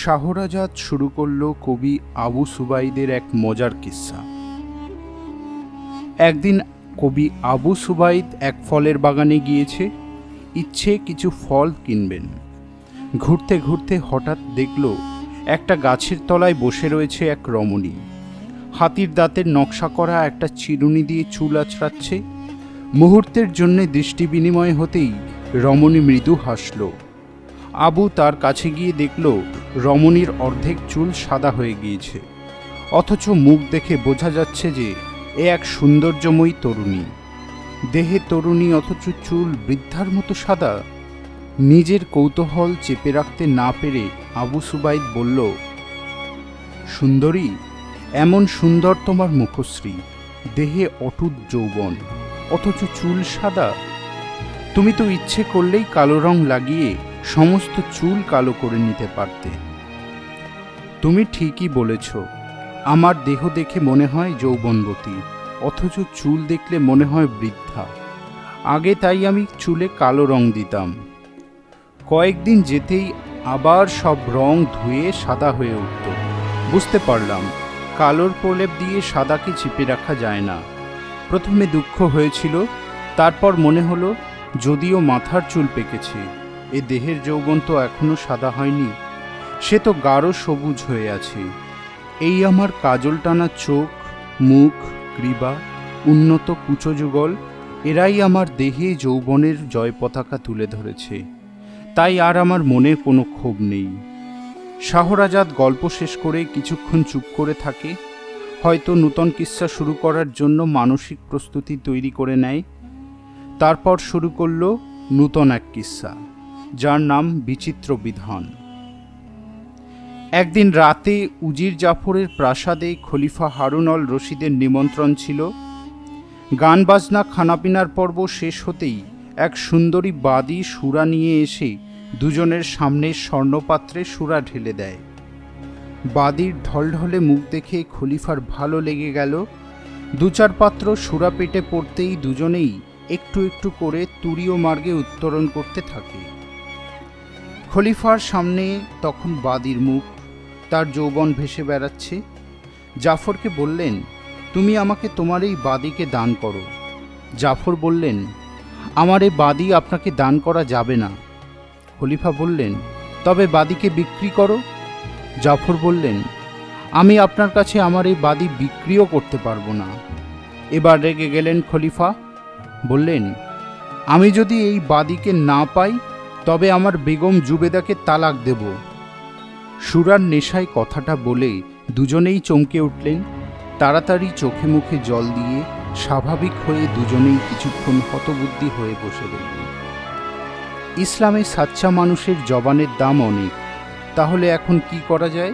শাহরাজাদ শুরু করল কবি আবু সুবাইদের এক মজার কিস্সা একদিন কবি আবু সুবাইদ এক ফলের বাগানে গিয়েছে, ইচ্ছে কিছু ফল কিনবেন। ঘুরতে ঘুরতে হঠাৎ দেখল একটা গাছের তলায় বসে রয়েছে এক রমণী। হাতির দাঁতের নকশা করা একটা চিরুনি দিয়ে চুল আছড়াচ্ছে। মুহূর্তের জন্য দৃষ্টি বিনিময় হতেই রমণী মৃদু হাসল। আবু তার কাছে গিয়ে দেখল রমণীর অর্ধেক চুল সাদা হয়ে গিয়েছে। অথচ মুখ দেখে বোঝা যাচ্ছে যে এ এক সৌন্দর্যময়ী তরুণী। দেহে তরুণী অথচ চুল বৃদ্ধার মতো সাদা। নিজের কৌতূহল চেপে রাখতে না পেরে আবু সুবাইদ বলল, সুন্দরী, এমন সুন্দর তোমার মুখশ্রী। দেহে অটুট যৌবন, অথচ চুল সাদা। তুমি তো ইচ্ছে করলেই কালো রং লাগিয়ে সমস্ত চুল কালো করে নিতে পারতে। তুমি ঠিকই বলেছ, আমার দেহ দেখে মনে হয় যৌবনবতী, অথচ চুল দেখলে মনে হয় বৃদ্ধা। আগে তাই আমি চুলে কালো রং দিতাম। কয়েকদিন যেতেই আবার সব রং ধুয়ে সাদা হয়ে উঠত। বুঝতে পারলাম, কালোর প্রলেপ দিয়ে সাদাকে চিপে রাখা যায় না। প্রথমে দুঃখ হয়েছিল, তারপর মনে হলো, যদিও মাথার চুল পেকেছে। এ দেহের যৌবন তো এখনও সাদা হয়নি। সে তো গাঢ় সবুজ হয়ে আছে। এই আমার কাজল টানা চোখ, মুখ গ্রীবা উন্নত কুচযুগল, এরাই আমার দেহে যৌবনের জয় পতাকা তুলে ধরেছে। তাই আর আমার মনে কোনো ক্ষোভ নেই। শাহরাজাদ গল্প শেষ করে কিছুক্ষণ চুপ করে থাকে। হয়তো নূতন কিস্সা শুরু করার জন্য মানসিক প্রস্তুতি তৈরি করে নেয়। তারপর শুরু করল নূতন এক কিস্সা যার নাম বিচিত্র বিধান। একদিন রাতে উজির জাফরের প্রাসাদে খলিফা হারুন অল রশিদের নিমন্ত্রণ ছিল। গান বাজনা, খানাপিনার পর্ব শেষ হতেই এক সুন্দরী বাদী সুরা নিয়ে এসে দুজনের সামনে স্বর্ণপাত্রে সুরা ঢেলে দেয়। বাদির ঢলঢলে মুখ দেখে খলিফার ভালো লেগে গেল। দু চার পাত্র সুরা পেটে পড়তেই দুজনেই একটু একটু করে তুরীয় মার্গে উত্তরণ করতে থাকে। খলিফার সামনে তখন বাদির মুখ, তার যৌবন ভেসে বেড়াচ্ছে। জাফরকে বললেন, তুমি আমাকে তোমার এই বাদিকে দান করো। জাফর বললেন, আমার এই বাদি আপনাকে দান করা যাবে না। খলিফা বললেন, তবে বাদিকে বিক্রি করো? জাফর বললেন, আমি আপনার কাছে আমার এই বাদি বিক্রিও করতে পারব না। এবার রেগে গেলেন খলিফা, বললেন, আমি যদি এই বাদিকে না পাই তবে আমার বেগম জুবেদাকে তালাক দেব। সুরার নেশায় কথাটা বলে দুজনেই চমকে উঠলেন। তাড়াতাড়ি চোখে মুখে জল দিয়ে স্বাভাবিক হয়ে দুজনেই কিছুক্ষণ হতবুদ্ধি হয়ে বসে রইলেন ইসলামে সাচ্চা মানুষের জবানের দাম অনেক, তাহলে এখন কি করা যায়?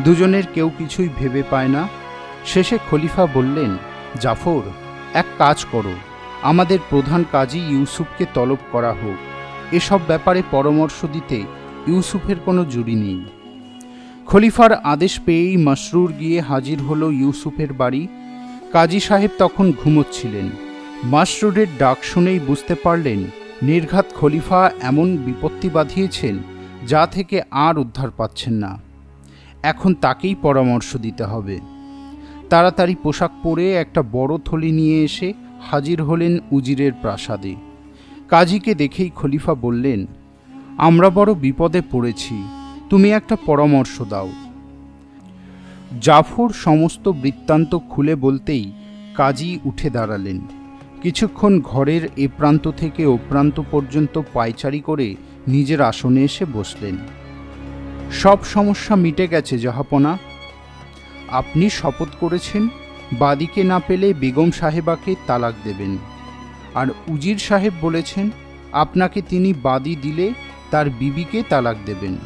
দুজনের কেউ কিছুই ভেবে পায় না। শেষে খলিফা বললেন, জাফর, এক কাজ করো। আমাদের প্রধান কাজই ইউসুফকে তলব করা হোক। এসব ব্যাপারে পরামর্শ দিতে ইউসুফের কোনো জুড়ি নেই। খলিফার আদেশ পেয়েই মাসরুর গিয়ে হাজির হলো ইউসুফের বাড়ি। কাজী সাহেব তখন ঘুমোচ্ছিলেন। মাসরুরের ডাক শুনেই বুঝতে পারলেন, নির্ঘাত খলিফা এমন বিপত্তি বাঁধিয়েছেন যা থেকে আর উদ্ধার পাচ্ছেন না। এখন তাকেই পরামর্শ দিতে হবে। তাড়াতাড়ি পোশাক পরে একটা বড় থলি নিয়ে এসে হাজির হলেন উজিরের প্রাসাদে। কাজীকে দেখেই খলিফা বললেন, আমরা বড় বিপদে পড়েছি, তুমি একটা পরামর্শ দাও। জাফর সমস্ত বৃত্তান্ত খুলে বলতেই কাজী উঠে দাঁড়ালেন। কিছুক্ষণ ঘরের এ প্রান্ত থেকে ও প্রান্ত পর্যন্ত পায়চারি করে নিজের আসনে এসে বসলেন। সব সমস্যা মিটে গেছে, জাহাপনা। আপনি শপথ করেছেন, বাদিকে না পেলে বেগম সাহেবাকে তালাক দেবেন। আর উজির সাহেব বলেছেন, আপনাকে তিনি বাদি দিলে তার বিবিকে তালাক দেবেন।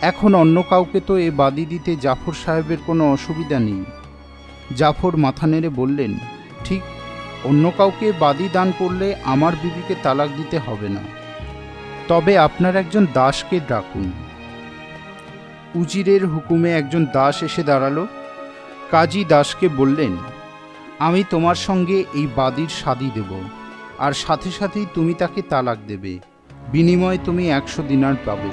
এখন অন্য কাউকে তো এ বাদি দিতে জাফর সাহেবের কোনো অসুবিধা নেই। জাফর মাথা নেড়ে বললেন, ঠিক, অন্য কাউকে বাদি দান করলে আমার বিবিকে তালাক দিতে হবে না। তবে আপনার একজন দাসকে ডাকুন। উজিরের হুকুমে একজন দাস এসে দাঁড়াল। কাজী দাসকে বললেন, আমি তোমার সঙ্গে এই বাদির শাদি দেব। আর সাথে সাথেই তুমি তাকে তালাক দেবে। বিনিময়ে তুমি একশো দিনার পাবে।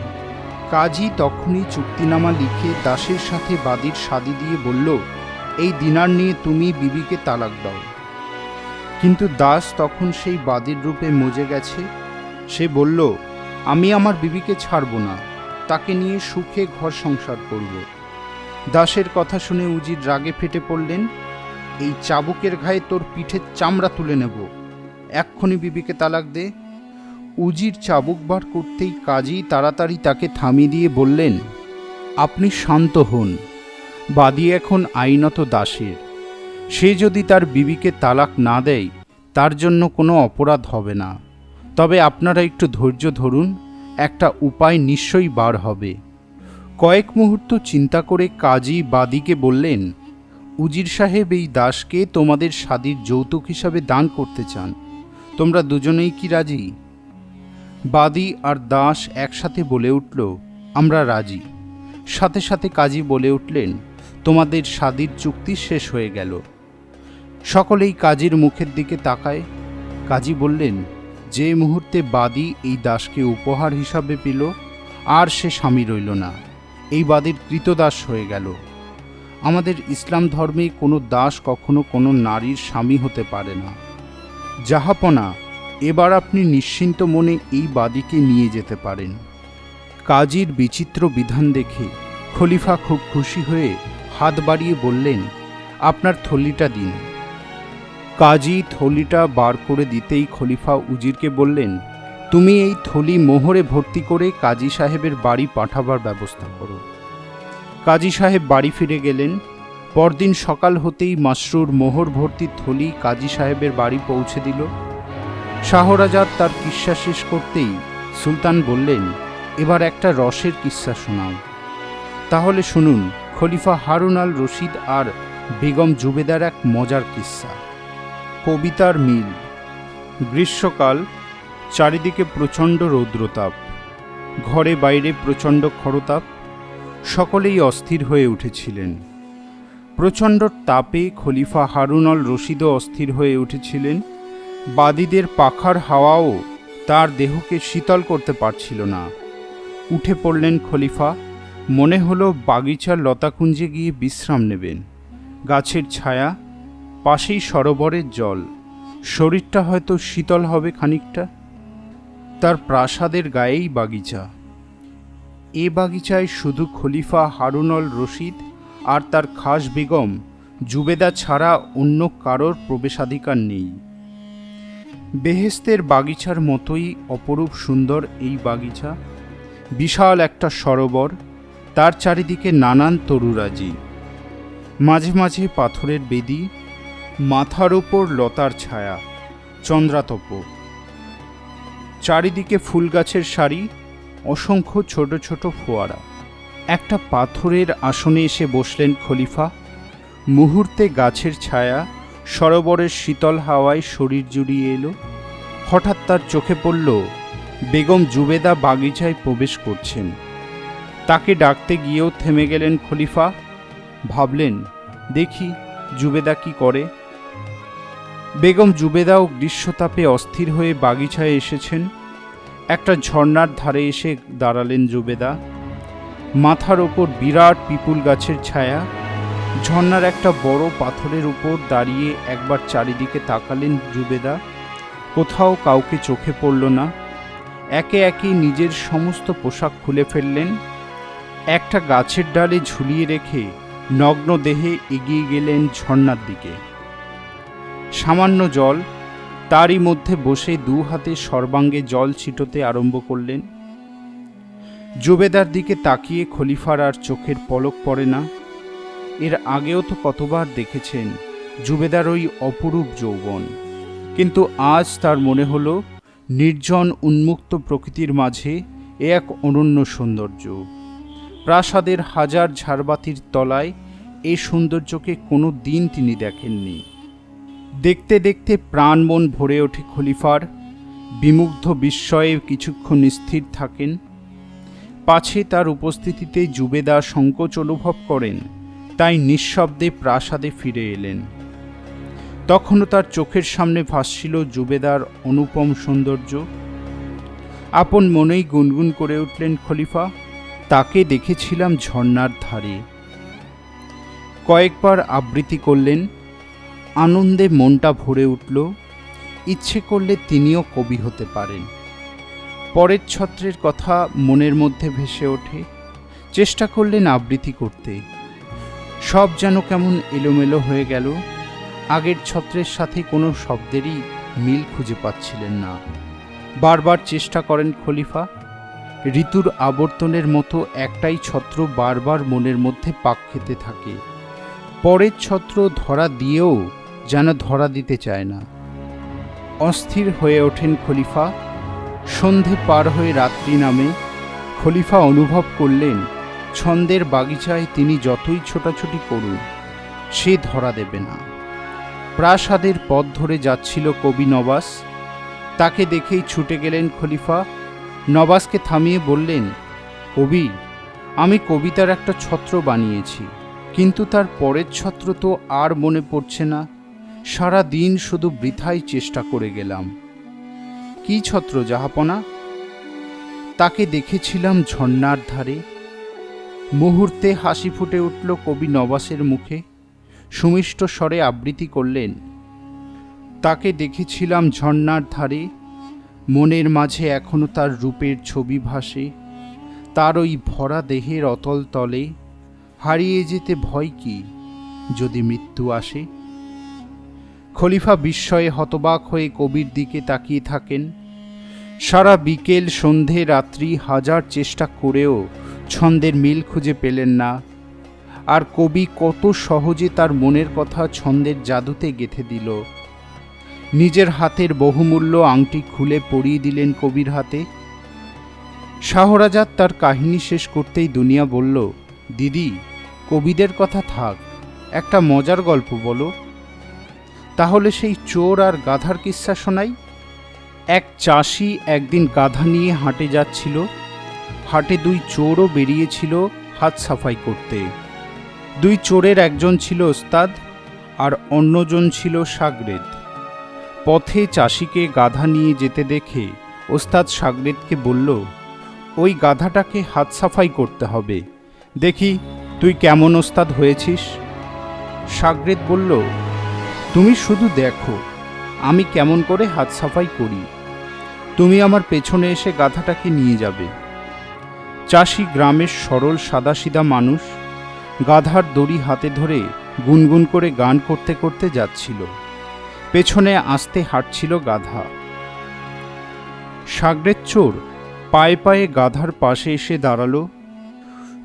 কাজী তখনই চুক্তিনামা লিখে দাসের সাথে বাদীর শাদি দিয়ে বলল, এই দিনার নিয়ে তুমি বিবিকে তালাক দাও। কিন্তু দাস তখন সেই বাদীর রূপে মজে গেছে। সে বলল, আমি আমার বিবিকে ছাড়ব না। তাকে নিয়ে সুখে ঘর সংসার করব। দাসের কথা শুনে উজির রাগে ফেটে পড়লেন, এই চাবুকের ঘায়ে তোর পিঠের চামড়া তুলে নেব। এক্ষুনি বিবিকে তালাক দে। উজির চাবুক বার করতেই কাজী তাড়াতাড়ি তাকে থামিয়ে দিয়ে বললেন, আপনি শান্ত হন। বাদী এখন আইনত দাসের। সে যদি তার বিবিকে তালাক না দেয়, তার জন্য কোনো অপরাধ হবে না। তবে আপনারা একটু ধৈর্য ধরুন, একটা উপায় নিশ্চয়ই বার হবে। কয়েক মুহূর্ত চিন্তা করে কাজী বাদীকে বললেন, উজির সাহেব, এই দাসকে তোমাদের স্বাদীর যৌতুক হিসাবে দান করতে চান। তোমরা দুজনেই কি রাজি? বাদী আর দাস একসাথে বলে উঠল, আমরা রাজি। সাথে সাথে কাজী বলে উঠলেন, তোমাদের স্বাদীর চুক্তি শেষ হয়ে গেল। সকলেই কাজীর মুখের দিকে তাকায়। কাজী বললেন, যে মুহূর্তে বাদী এই দাসকে উপহার হিসাবে পেল, আর সে স্বামী রইল না। এই বাদীর কৃতদাস হয়ে গেল। আমাদের ইসলাম ধর্মে কোনো দাস কখনো কোনো নারীর স্বামী হতে পারে না। জাহাপনা এবার আপনি নিশ্চিন্ত মনে এই বাদীকে নিয়ে যেতে পারেন। কাজীর বিচিত্র বিধান দেখে খলিফা খুব খুশি হয়ে হাত বাড়িয়ে বললেন, আপনার থলিটা দিন। কাজী থলিটা বার করে দিতেই খলিফা উজিরকে বললেন, তুমি এই থলি মোহরে ভর্তি করে কাজী সাহেবের বাড়ি পাঠাবার ব্যবস্থা করো। কাজী সাহেব বাড়ি ফিরে গেলেন পরদিন সকাল হতেই মাসরুর মোহর ভর্তি থলি কাজী সাহেবের বাড়ি পৌঁছে দিল। শাহরাজাদ তার কিস্সা শেষ করতেই সুলতান বললেন, এবার একটা রসের কিস্সা শোনাও। তাহলে শুনুন, খলিফা হারুন আল রশিদ আর বেগম জুবেদার এক মজার কিস্সা কবিতার মিল। গ্রীষ্মকাল, চারিদিকে প্রচণ্ড রৌদ্রতাপ। ঘরে বাইরে প্রচণ্ড খরতাপ। সকলেই অস্থির হয়ে উঠেছিলেন। প্রচণ্ড তাপে খলিফা হারুনল আল রশিদও অস্থির হয়ে উঠেছিলেন। বাদীদের পাখার হাওয়াও তার দেহকে শীতল করতে পারছিল না। উঠে পড়লেন খলিফা, মনে হলো বাগিচার লতাকুঞ্জে গিয়ে বিশ্রাম নেবেন। গাছের ছায়া, পাশেই সরোবরের জল। শরীরটা হয়তো শীতল হবে খানিকটা। তার প্রাসাদের গায়েই বাগিচা। এ বাগিচায় শুধু খলিফা হারুনল রশিদ আর তার খাস বেগম জুবেদা ছাড়া অন্য কারোর প্রবেশাধিকার নেই। বেহেস্তের বাগিচার মতোই অপরূপ সুন্দর এই বাগিচা। বিশাল একটা সরোবর, তার চারিদিকে নানান তরুরাজি। মাঝে মাঝে পাথরের বেদি, মাথার ওপর লতার ছায়া, চন্দ্রাতপ। চারিদিকে ফুল গাছের সারি, অসংখ্য ছোট ছোট ফোয়ারা। একটা পাথরের আসনে এসে বসলেন খলিফা। মুহূর্তে গাছের ছায়া, সরোবরের শীতল হাওয়ায় শরীর জুড়িয়ে এলো। হঠাৎ তার চোখে পড়ল, বেগম জুবেদা বাগিচায় প্রবেশ করছেন। তাকে ডাকতে গিয়েও থেমে গেলেন খলিফা। ভাবলেন, দেখি, জুবেদা কি করে? বেগম জুবেদাও গ্রীষ্মতাপে অস্থির হয়ে বাগিচায় এসেছেন। একটা ঝর্ণার ধারে এসে দাঁড়ালেন জুবেদা। মাথার ওপর বিরাট পিপুল গাছের ছায়া, ঝর্ণার একটা বড় পাথরের উপর দাঁড়িয়ে একবার চারিদিকে তাকালেন জুবেদা। কোথাও কাউকে চোখে পড়ল না। একে একে নিজের সমস্ত পোশাক খুলে ফেললেন। একটা গাছের ডালে ঝুলিয়ে রেখে নগ্ন দেহে এগিয়ে গেলেন ঝর্ণার দিকে। সামান্য জল, তারই মধ্যে বসে দু হাতে সর্বাঙ্গে জল ছিটোতে আরম্ভ করলেন। জুবেদার দিকে তাকিয়ে খলিফার আর চোখের পলক পড়ে না। এর আগেও তো কতবার দেখেছেন জুবেদার ওই অপরূপ যৌবন। কিন্তু আজ তার মনে হলো, নির্জন উন্মুক্ত প্রকৃতির মাঝে এ এক অনন্য সৌন্দর্য। প্রাসাদের হাজার ঝাড়বাতির তলায় এ সৌন্দর্যকে কোনো দিন তিনি দেখেননি। দেখতে দেখতে প্রাণ মন ভরে ওঠে খলিফার। বিমুগ্ধ বিস্ময়ে কিছুক্ষণ স্থির থাকেন। পাছে তার উপস্থিতিতে জুবেদা সংকোচ অনুভব করেন। তাই নিঃশব্দে প্রাসাদে ফিরে এলেন। তখনও তার চোখের সামনে ভাসছিল জুবেদার অনুপম সৌন্দর্য। আপন মনেই গুনগুন করে উঠলেন খলিফা। তাকে দেখেছিলাম ঝর্নার ধারে। কয়েকবার আবৃত্তি করলেন। আনন্দে মনটা ভরে উঠল। ইচ্ছে করলে তিনিও কবি হতে পারেন। পরের ছত্রের কথা মনের মধ্যে ভেসে ওঠে। চেষ্টা করলেন আবৃত্তি করতে। সব যেন কেমন এলোমেলো হয়ে গেল। আগের ছত্রের সাথে কোনো শব্দেরই মিল খুঁজে পাচ্ছিলেন না। বারবার চেষ্টা করেন খলিফা। ঋতুর আবর্তনের মতো একটাই ছত্র বারবার মনের মধ্যে পাক খেতে থাকে। পরের ছত্র ধরা দিয়েও যেন ধরা দিতে চায় না। অস্থির হয়ে ওঠেন খলিফা। সন্ধে পার হয়ে রাত্রি নামে খলিফা অনুভব করলেন, ছন্দের বাগিচায় তিনি যতই ছোটাছুটি করুন, সে ধরা দেবে না। প্রাসাদের পথ ধরে যাচ্ছিল কবি নবাস। তাকে দেখেই ছুটে গেলেন খলিফা। নবাসকে থামিয়ে বললেন, কবি, আমি কবিতার একটা ছত্র বানিয়েছি, কিন্তু তার পরের ছত্র তো আর মনে পড়ছে না। সারা দিন শুধু বৃথাই চেষ্টা করে গেলাম। কি ছত্র জাহাপনা তাকে দেখেছিলাম ঝর্ণার ধারে। মুহূর্তে হাসি ফুটে উঠল কবি নবাসের মুখে। সুমিষ্ট স্বরে আবৃত্তি করলেন, তাকে দেখেছিলাম ঝর্ণার ধারে। মনের মাঝে এখনও তার রূপের ছবি ভাসে। তার ওই ভরা দেহের অতল তলে। হারিয়ে যেতে ভয় কি যদি মৃত্যু আসে? খলিফা বিস্ময়ে হতবাক হয়ে কবির দিকে তাকিয়ে থাকেন। সারা বিকেল, সন্ধে, রাত্রি হাজার চেষ্টা করেও ছন্দের মিল খুঁজে পেলেন না। আর কবি কত সহজে তার মনের কথা ছন্দের জাদুতে গেথে দিল। নিজের হাতের বহুমূল্য আংটি খুলে পরিয়ে দিলেন কবির হাতে। শাহরাজাদ তার কাহিনী শেষ করতেই দুনিয়া বলল, দিদি, কবিদের কথা থাক, একটা মজার গল্প বলো। তাহলে সেই চোর আর গাধার কিস্সা শোনাই? এক চাষি একদিন গাধা নিয়ে হাটে যাচ্ছিল। হাটে দুই চোরও বেরিয়েছিল হাত সাফাই করতে। দুই চোরের একজন ছিল ওস্তাদ আর অন্যজন ছিল সাগরেদ। পথে চাষিকে গাধা নিয়ে যেতে দেখে ওস্তাদ সাগরেদকে বলল, ওই গাধাটাকে হাত সাফাই করতে হবে। দেখি, তুই কেমন ওস্তাদ হয়েছিস? সাগরেদ বলল, তুমি শুধু দেখো, আমি কেমন করে হাত সাফাই করি? তুমি আমার পেছনে এসে গাধাটাকে নিয়ে যাবে। চাষি গ্রামের সরল সাদাসিধা মানুষ গাধার দড়ি হাতে ধরে গুনগুন করে গান করতে করতে যাচ্ছিল। পেছনে আসতে হাঁটছিল গাধা। সাগরের চোর পায়ে পায়ে গাধার পাশে এসে দাঁড়াল।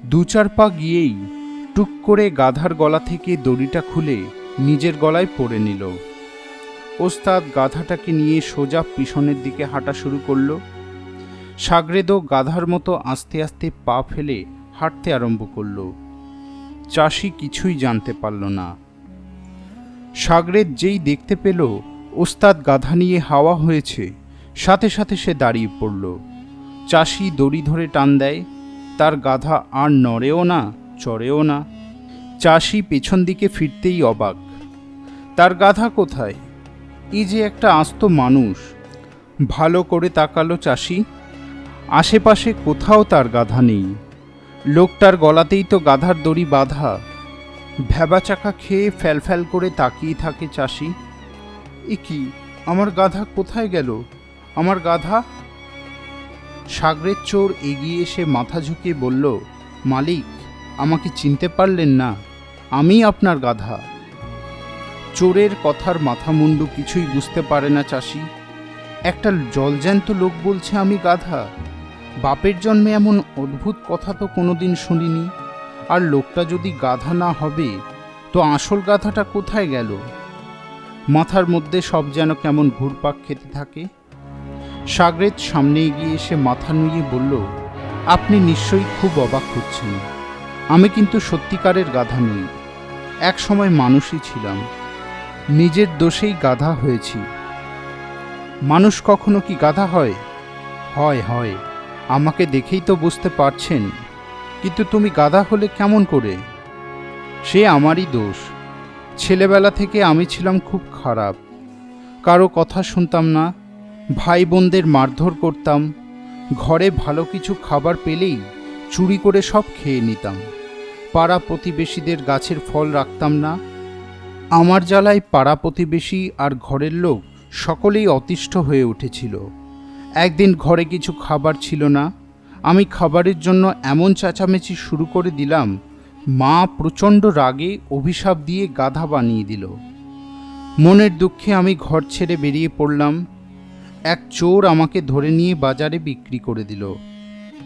দু চার পা গিয়েই টুক করে গাধার গলা থেকে দড়িটা খুলে নিজের গলায় পরে নিল। ওস্তাদ গাধাটাকে নিয়ে সোজা পিছনের দিকে হাঁটা শুরু করল। সাগরেদও গাধার মতো আস্তে আস্তে পা ফেলে হাঁটতে আরম্ভ করল। চাষি কিছুই জানতে পারল না। সাগরেদ যেই দেখতে পেল, ওস্তাদ গাধা নিয়ে হাওয়া হয়েছে। সাথে সাথে সে দাঁড়িয়ে পড়ল। চাষি দড়ি ধরে টান দেয়। তার গাধা আর নড়েও না, চড়েও না। চাষি পেছন দিকে ফিরতেই অবাক। তার গাধা কোথায়? এই যে একটা আস্ত মানুষ। ভালো করে তাকালো চাষি। আশেপাশে কোথাও তার গাধা নেই। লোকটার গলাতেই তো গাধার দড়ি বাঁধা। ভ্যাবা চাকা খেয়ে ফ্যালফ্যাল করে তাকিয়ে থাকে চাষি। এ কি, আমার গাধা কোথায় গেল? আমার গাধা? সাগরের চোর এগিয়ে এসে মাথা ঝুঁকিয়ে বলল, মালিক, আমাকে চিনতে পারলেন না। আমি আপনার গাধা। চোরের কথার মাথা মুন্ডু কিছুই বুঝতে পারে না চাষি। একটা জলজ্যান্ত লোক বলছে আমি গাধা। বাপের জন্মে এমন অদ্ভুত কথা তো কোনোদিন শুনিনি। আর লোকটা যদি গাধা না হবে, তো আসল গাধাটা কোথায় গেল? মাথার মধ্যে সব যেন কেমন ঘুরপাক খেতে থাকে। সাগরেদ সামনে এগিয়ে এসে মাথা নুয়ে বলল, আপনি নিশ্চয়ই খুব অবাক হচ্ছেন। আমি কিন্তু সত্যিকারের গাধা নই। এক সময় মানুষই ছিলাম। নিজের দোষেই গাধা হয়েছি। মানুষ কখনো কি গাধা হয়? হয় হয়। আমাকে দেখেই তো বুঝতে পারছেন। কিন্তু তুমি গাধা হলে কেমন করে? সে আমারই দোষ। ছেলেবেলা থেকে আমি ছিলাম খুব খারাপ। কারও কথা শুনতাম না। ভাই বোনদের মারধর করতাম। ঘরে ভালো কিছু খাবার পেলেই চুরি করে সব খেয়ে নিতাম। পাড়া প্রতিবেশীদের গাছের ফল রাখতাম না। আমার জ্বালায় পাড়া প্রতিবেশী আর ঘরের লোক সকলেই অতিষ্ঠ হয়ে উঠেছিল। একদিন ঘরে কিছু খাবার ছিল না। আমি খাবারের জন্য এমন চেঁচামেচি শুরু করে দিলাম, মা প্রচণ্ড রাগে অভিশাপ দিয়ে গাধা বানিয়ে দিল। মনের দুঃখে আমি ঘর ছেড়ে বেরিয়ে পড়লাম। এক চোর আমাকে ধরে নিয়ে বাজারে বিক্রি করে দিল।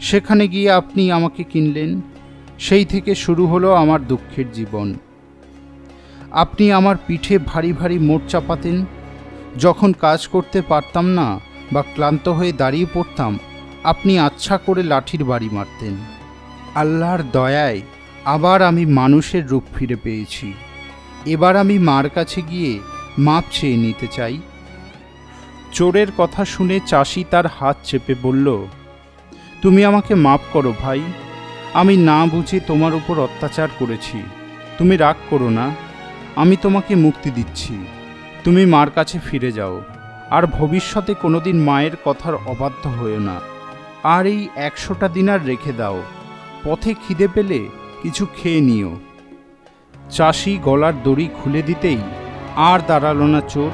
সেখানে গিয়ে আপনি আমাকে কিনলেন। সেই থেকে শুরু হলো আমার দুঃখের জীবন। আপনি আমার পিঠে ভারী ভারী মোট চাপাতেন। যখন কাজ করতে পারতাম না বা ক্লান্ত হয়ে দাঁড়িয়ে পড়তাম, আপনি আচ্ছা করে লাঠির বাড়ি মারতেন। আল্লাহর দয়ায় আবার আমি মানুষের রূপ ফিরে পেয়েছি। এবার আমি মার কাছে গিয়ে মাপ চেয়ে নিতে চাই। চোরের কথা শুনে চাষি তার হাত চেপে বলল, তুমি আমাকে মাপ করো ভাই। আমি না বুঝে তোমার উপর অত্যাচার করেছি। তুমি রাগ করো না। আমি তোমাকে মুক্তি দিচ্ছি। তুমি মার কাছে ফিরে যাও। আর ভবিষ্যতে কোনোদিন মায়ের কথার অবাধ্য হয়েও না। আর এই একশোটা দিনার রেখে দাও। পথে খিদে পেলে কিছু খেয়ে নিও। চাষি গলার দড়ি খুলে দিতেই আর দাঁড়াল না চোর।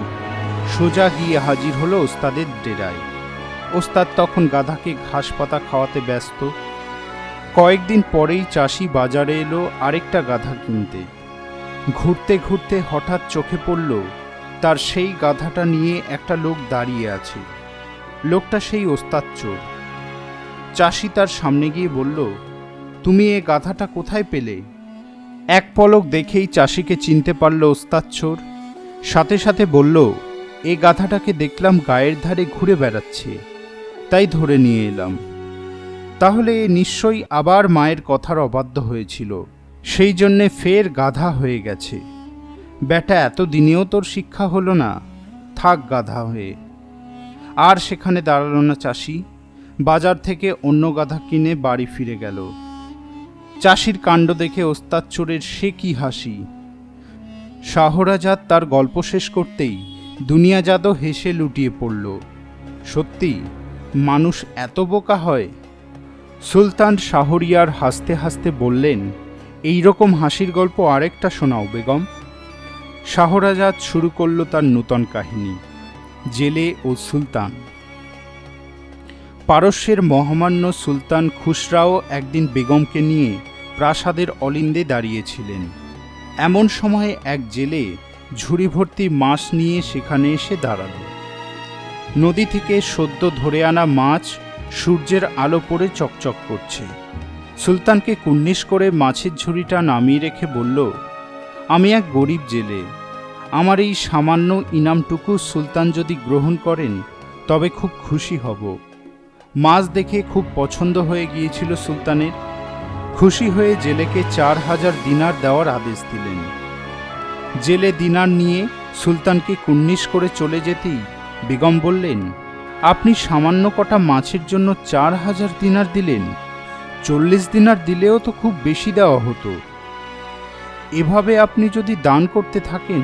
সোজা গিয়ে হাজির হলো ওস্তাদের ডেরায়। ওস্তাদ তখন গাধাকে ঘাস পাতা খাওয়াতে ব্যস্ত। কয়েকদিন পরেই চাষি বাজারে এলো আরেকটা গাধা কিনতে। ঘুরতে ঘুরতে হঠাৎ চোখে পড়ল, তার সেই গাধাটা নিয়ে একটা লোক দাঁড়িয়ে আছে। লোকটা সেই ওস্তাদ চোর। চাষি তার সামনে গিয়ে বলল, তুমি এ গাধাটা কোথায় পেলে? এক পলক দেখেই চাষিকে চিনতে পারল ওস্তাদ চোর। সাথে সাথে বলল, এ গাধাটাকে দেখলাম গায়ের ধারে ঘুরে বেড়াচ্ছে, তাই ধরে নিয়ে এলাম। তাহলে নিশ্চয়ই আবার মায়ের কথার অবাধ্য হয়েছিল। সেই জন্যে ফের গাধা হয়ে গেছে। বেটা এত দিনেও তোর শিক্ষা হলো না। থাক গাধা হয়ে। আর সেখানে দাঁড়াল না চাষি। বাজার থেকে অন্য গাধা কিনে বাড়ি ফিরে গেল। চাষির কাণ্ড দেখে ওস্তাদ চোরের সে কি হাসি। শাহরাজাদ তার গল্প শেষ করতেই দুনিয়াজাদও হেসে লুটিয়ে পড়ল। সত্যি, মানুষ এত বোকা হয়। সুলতান শাহরিয়ার হাসতে হাসতে বললেন এই রকম হাসির গল্প আরেকটা শোনাও, বেগম। শাহরাজাদ শুরু করল তার নূতন কাহিনী, জেলে ও সুলতান। পারস্যের মহামান্য সুলতান খুসরাও একদিন বেগমকে নিয়ে প্রাসাদের অলিন্দে দাঁড়িয়েছিলেন। এমন সময়ে এক জেলে ঝুড়ি ভর্তি মাছ নিয়ে সেখানে এসে দাঁড়াল। নদী থেকে সদ্য ধরে আনা মাছ সূর্যের আলো পড়ে চকচক করছে। সুলতানকে কুর্নিশ করে মাছের ঝুড়িটা নামিয়ে রেখে বলল, আমি এক গরিব জেলে। আমার এই সামান্য ইনামটুকু সুলতান যদি গ্রহণ করেন, তবে খুব খুশি হব। মাছ দেখে খুব পছন্দ হয়ে গিয়েছিল সুলতানের। খুশি হয়ে জেলেকে চার হাজার দিনার দেওয়ার আদেশ দিলেন। জেলে দিনার নিয়ে সুলতানকে কুর্নিশ করে চলে যেতেই বেগম বললেন, আপনি সামান্য কটা মাছের জন্য চার হাজার দিনার দিলেন? চল্লিশ দিনার দিলেও তো খুব বেশি দেওয়া হতো। এভাবে আপনি যদি দান করতে থাকেন,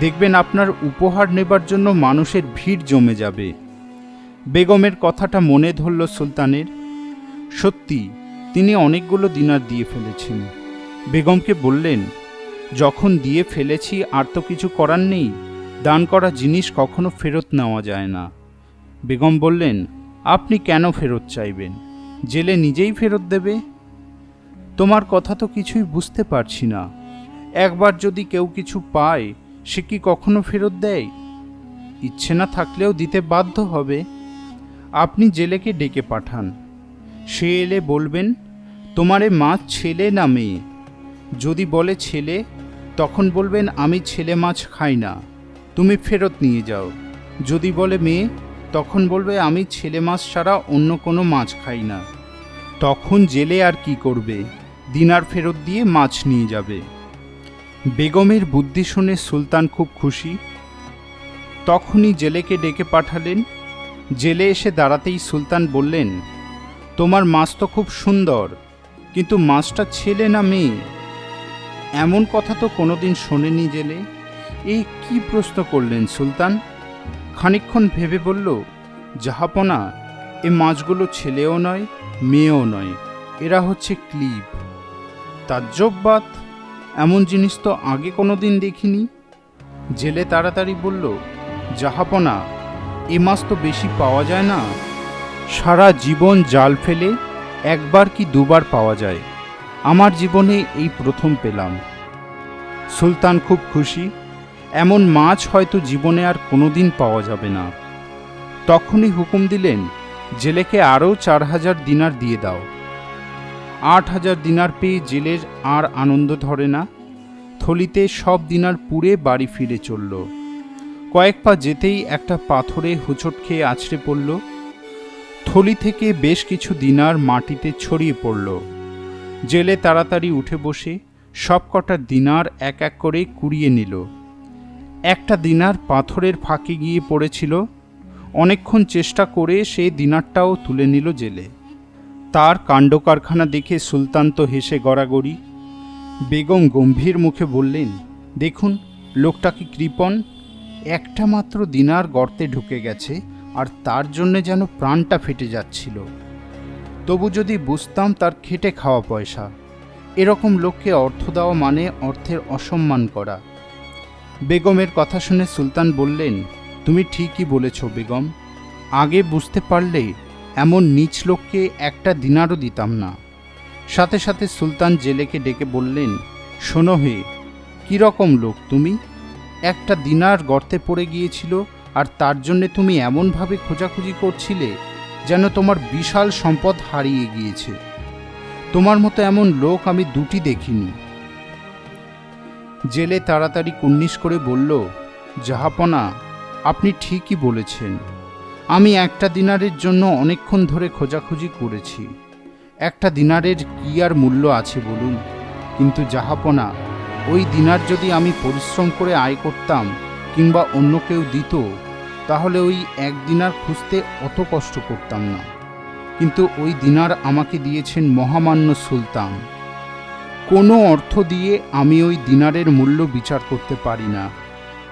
দেখবেন আপনার উপহার নেবার জন্য মানুষের ভিড় জমে যাবে। বেগমের কথাটা মনে ধরল সুলতানের। সত্যি, তিনি অনেকগুলো দিনার দিয়ে ফেলেছেন। বেগমকে বললেন, যখন দিয়ে ফেলেছি, আর তো কিছু করার নেই। দান করা জিনিস কখনো ফেরত নেওয়া যায় না। বেগম বললেন, আপনি কেন ফেরত চাইবেন? জেলে নিজেই ফেরত দেবে? তোমার কথা তো কিছুই বুঝতে পারছি না। একবার যদি কেউ কিছু পায়, সে কি কখনো ফেরত দেয়? ইচ্ছে না থাকলেও দিতে বাধ্য হবে। আপনি জেলেকে ডেকে পাঠান। সে এলে বলবেন, তোমারে মাছ ছেলে না মেয়ে। যদি বলে ছেলে, তখন বলবেন, আমি ছেলে মাছ খাই না। তুমি ফেরত নিয়ে যাও। যদি বলে মেয়ে তখন বলবে, আমি ছেলে মাছ ছাড়া অন্য কোনো মাছ খাই না। তখন জেলে আর কি করবে? দিনার ফেরত দিয়ে মাছ নিয়ে যাবে। বেগমের বুদ্ধি শুনে সুলতান খুব খুশি। তখনই জেলেকে ডেকে পাঠালেন। জেলে এসে দাঁড়াতেই সুলতান বললেন, তোমার মাছ তো খুব সুন্দর, কিন্তু মাছটা ছেলে না মেয়ে? এমন কথা তো কোনোদিন শোনেনি জেলে। এই কি প্রশ্ন করলেন সুলতান? খানিকক্ষণ ভেবে বলল, জাহাপনা, এ মাছগুলো ছেলেও নয়, মেয়েও নয়, এরা হচ্ছে ক্লিপ তাজ্জববাদ এমন জিনিস তো আগে কোনো দিন দেখিনি? জেলে তাড়াতাড়ি বলল, জাহাপনা, এ মাছ তো বেশি পাওয়া যায় না। সারা জীবন জাল ফেলে একবার কি দুবার পাওয়া যায়। আমার জীবনে এই প্রথম পেলাম। সুলতান খুব খুশি এমন মাছ হয়তো জীবনে আর কোনোদিন পাওয়া যাবে না। তখনই হুকুম দিলেন, জেলেকে আরও চার হাজার দিনার দিয়ে দাও। আট হাজার দিনার পেয়ে জেলের আর আনন্দ ধরে না। থলিতে সব দিনার পুড়ে বাড়ি ফিরে চলল। কয়েক পা যেতেই একটা পাথরে হুচট খেয়ে আছড়ে পড়ল। থলি থেকে বেশ কিছু দিনার মাটিতে ছড়িয়ে পড়ল। জেলে তাড়াতাড়ি উঠে বসে সব কটা দিনার এক এক করে কুড়িয়ে নিল। একটা দিনার পাথরের ফাঁকে গিয়ে পড়েছিল। অনেকক্ষণ চেষ্টা করে সে দিনারটাও তুলে নিল জেলে। তার কাণ্ড কারখানা দেখে সুলতান তো হেসে গড়াগড়ি। বেগম গম্ভীর মুখে বললেন, দেখুন, লোকটা কি কৃপণ? একটা মাত্র দিনার গর্তে ঢুকে গেছে আর তার জন্যে যেন প্রাণটা ফেটে যাচ্ছিল। তবু যদি বুঝতাম তার খেটে খাওয়া পয়সা। এরকম লোককে অর্থ দেওয়া মানে অর্থের অসম্মান করা। বেগমের কথা শুনে সুলতান বললেন, তুমি ঠিকই বলেছ বেগম। আগে বুঝতে পারলে এমন নিচ লোককে একটা দিনারও দিতাম না। সাথে সাথে সুলতান জেলেকে ডেকে বললেন, শোনো হে, কীরকম লোক তুমি? একটা দিনার গর্তে পড়ে গিয়েছিল আর তার জন্যে তুমি এমনভাবে খোঁজাখুঁজি করছিলে যেন তোমার বিশাল সম্পদ হারিয়ে গিয়েছে। তোমার মতো এমন লোক আমি দুটি দেখিনি। জেলে তাড়াতাড়ি কুন্নিস করে বলল, জাহাপনা, আপনি ঠিকই বলেছেন। আমি একটা দিনারের জন্য অনেকক্ষণ ধরে খোঁজাখুঁজি করেছি। একটা দিনারের কি আর মূল্য আছে বলুন? কিন্তু জাহাপনা, ওই দিনার যদি আমি পরিশ্রম করে আয় করতাম কিংবা অন্য কেউ দিত, তাহলে ওই এক দিনার খুঁজতে অত কষ্ট করতাম না। কিন্তু ওই দিনার আমাকে দিয়েছেন মহামান্য সুলতান। কোনো অর্থ দিয়ে আমি ওই দিনারের মূল্য বিচার করতে পারি না।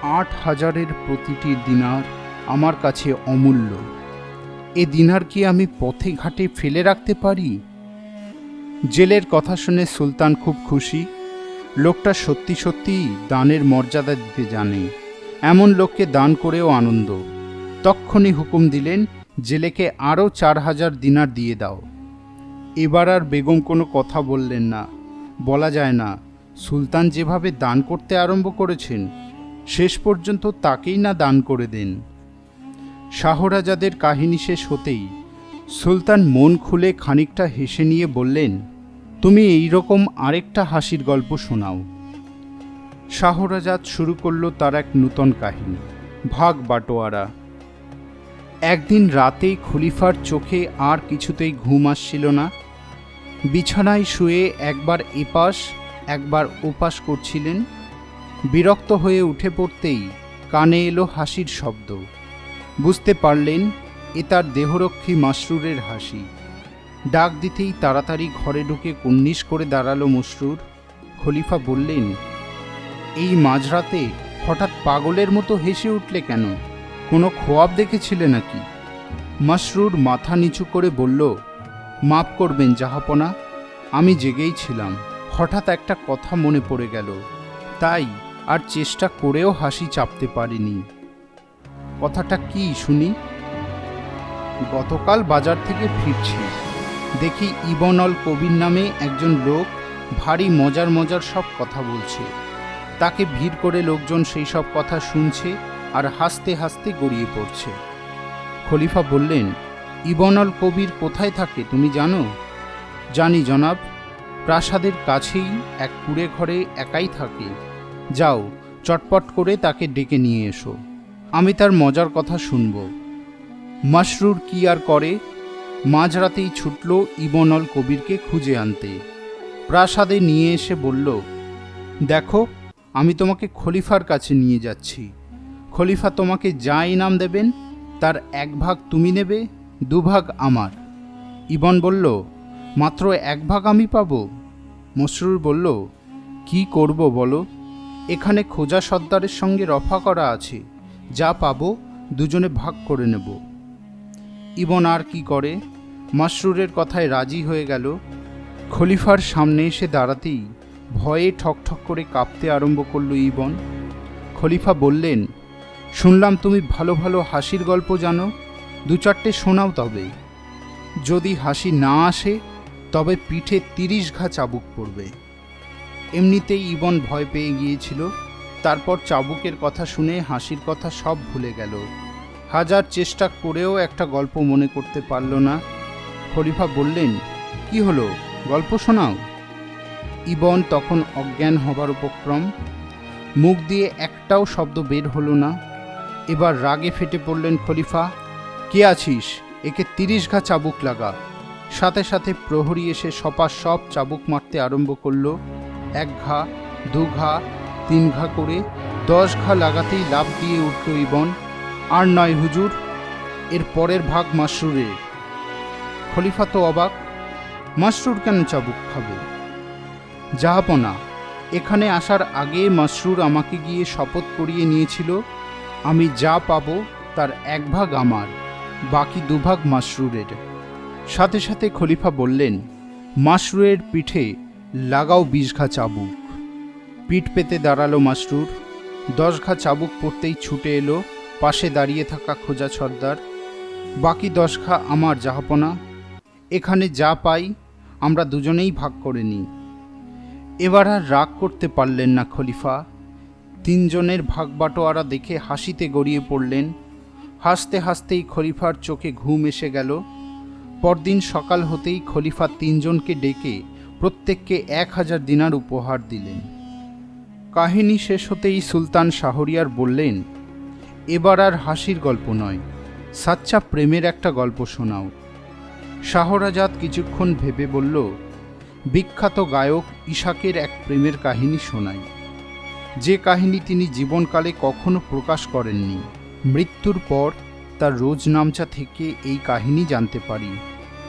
আট হাজারের প্রতিটি দিনার আমার কাছে অমূল্য। এ দিনার কি আমি পথে ঘাটে ফেলে রাখতে পারি? জেলের কথা শুনে সুলতান খুব খুশি। লোকটা সত্যি সত্যিই দানের মর্যাদা দিতে জানে। এমন লোককে দান করেও আনন্দ। তক্ষণি হুকুম দিলেন, জেলেকে আরও চার হাজার দিনার দিয়ে দাও। এবার আর বেগম কোনো কথা বললেন না। বলা যায় না। সুলতান যেভাবে দান করতে আরম্ভ করেছেন, শেষ পর্যন্ত তাকেই না দান করে দেন। শাহরাজাদের কাহিনী শেষ হতেই সুলতান মন খুলে খানিকটা হেসে নিয়ে বললেন, তুমি এই রকম আরেকটা হাসির গল্প শোনাও। শাহরাজাদ শুরু করল তার এক নূতন কাহিনী, ভাগ বাটোয়ারা। একদিন রাতেই খলিফার চোখে আর কিছুতেই ঘুম আসছিল না। বিছানায় শুয়ে একবার এপাশ, একবার ওপাশ করছিলেন, বিরক্ত হয়ে উঠে পড়তেই কানে এলো হাসির শব্দ। বুঝতে পারলেন, এ তার দেহরক্ষী মাসরুরের হাসি। ডাক দিতেই তাড়াতাড়ি ঘরে ঢুকে কুন্নিস করে দাঁড়াল মসরুর। খলিফা বললেন, এই মাঝরাতে হঠাৎ পাগলের মতো হেসে উঠলে কেন? কোনো খোয়াব দেখেছিলে নাকি? মাসরুর মাথা নিচু করে বলল মাফ করবেন জাহাপনা আমি জেগেই ছিলাম। হঠাৎ একটা কথা মনে পড়ে গেল। তাই আর চেষ্টা করেও হাসি চাপতে পারিনি। কথাটা কি, শুনি? গতকাল বাজার থেকে ফিরছি। দেখি ইবনল কবির নামে একজন লোক ভারী মজার মজার সব কথা বলছে। তাকে ভিড় করে লোকজন সেই সব কথা শুনছে আর হাসতে হাসতে গড়িয়ে পড়ছে। খলিফা বললেন ইবনল কবির কোথায় থাকে তুমি জানো? জানি জনাব, প্রাসাদের কাছেই এক কুড়ে ঘরে একাই থাকে। যাও, চটপট করে তাকে ডেকে নিয়ে এসো। আমি তার মজার কথা শুনব। মাসরুর কি আর করে? মাঝরাতেই ছুটল ইবনল কবিরকে খুঁজে আনতে। প্রাসাদে নিয়ে এসে বলল, দেখো, আমি তোমাকে খলিফার কাছে নিয়ে যাচ্ছি। খলিফা তোমাকে যা ইনাম দেবেন, তার এক ভাগ তুমি নেবে দুভাগ আমার। ইবন বলল, মাত্র এক ভাগ আমি পাবো? মসরুর বলল, কি করব বলো? এখানে খোঁজা সর্দারের সঙ্গে রফা করা আছে। যা পাবো, দুজনে ভাগ করে নেব। ইবন আর কি করে? মাসরুরের কথায় রাজি হয়ে গেল। খলিফার সামনে এসে দাঁড়াতেই ভয়ে ঠকঠক করে কাঁপতে আরম্ভ করল ইবন। খলিফা বললেন, শুনলাম তুমি ভালো ভালো হাসির গল্প জানো। দু চারটে শোনাও তবে। যদি হাসি না আসে, তবে পিঠে তিরিশ ঘা চাবুক পড়বে। এমনিতেই ইবন ভয় পেয়ে গিয়েছিল। তারপর চাবুকের কথা শুনে হাসির কথা সব ভুলে গেল। হাজার চেষ্টা করেও একটা গল্প মনে করতে পারল না। খলিফা বললেন, কি হলো? গল্প শোনাও। ইবন তখন অজ্ঞান হবার উপক্রম। মুখ দিয়ে একটাও শব্দ বের হলো না। এবার রাগে ফেটে পড়লেন খলিফা। কে আছিস? একে তিরিশ ঘা চাবুক লাগা। সাথে সাথে প্রহরী এসে সপা সব চাবুক মারতে আরম্ভ করল। এক ঘা, দু ঘা, তিন ঘা করে দশ ঘা লাগাতেই লাভ দিয়ে উঠল ইবন আর নয় হুজুর, এর পরের ভাগ মাসরুরের খলিফা তো অবাক মাসরুর কেন চাবুক খাবে? জাহাপনা এখানে আসার আগে মাসরুর আমাকে গিয়ে শপথ করিয়ে নিয়েছিল, আমি যা পাবো তার এক ভাগ আমার। বাকি দুভাগ মাসরুরের সাথে সাথে খলিফা বললেন মাসরুরের পিঠে লাগাও বিশ ঘা চাবুক। পিঠ পেতে দাঁড়াল মাসরুর দশ ঘা চাবুক পড়তেই ছুটে এলো, পাশে দাঁড়িয়ে থাকা খোঁজা সর্দার। বাকি দশ ঘা আমার জাহাপনা এখানে যা পাই আমরা দুজনেই ভাগ করে নিই। এবার আর রাগ করতে পারলেন না খলিফা। তিনজনের ভাগ বাটোয়ারা দেখে হাসিতে গড়িয়ে পড়লেন হাসতে হাসতেই খলিফার চোখে ঘুম এসে গেল। পরদিন সকাল হতেই খলিফা তিনজনকে ডেকে প্রত্যেককে এক হাজার দিনার উপহার দিলেন। কাহিনী শেষ হতেই সুলতান শাহরিয়ার বললেন, এবার আর হাসির গল্প নয়, সাচ্চা প্রেমের একটা গল্প শোনাও। শাহরাজাদ কিছুক্ষণ ভেবে বলল, বিখ্যাত গায়ক ইশাকের এক প্রেমের কাহিনী শোনাই। যে কাহিনী তিনি জীবনকালে কখনো প্রকাশ করেননি। মৃত্যুর পর তার রোজনামচা থেকে এই কাহিনী জানতে পারি।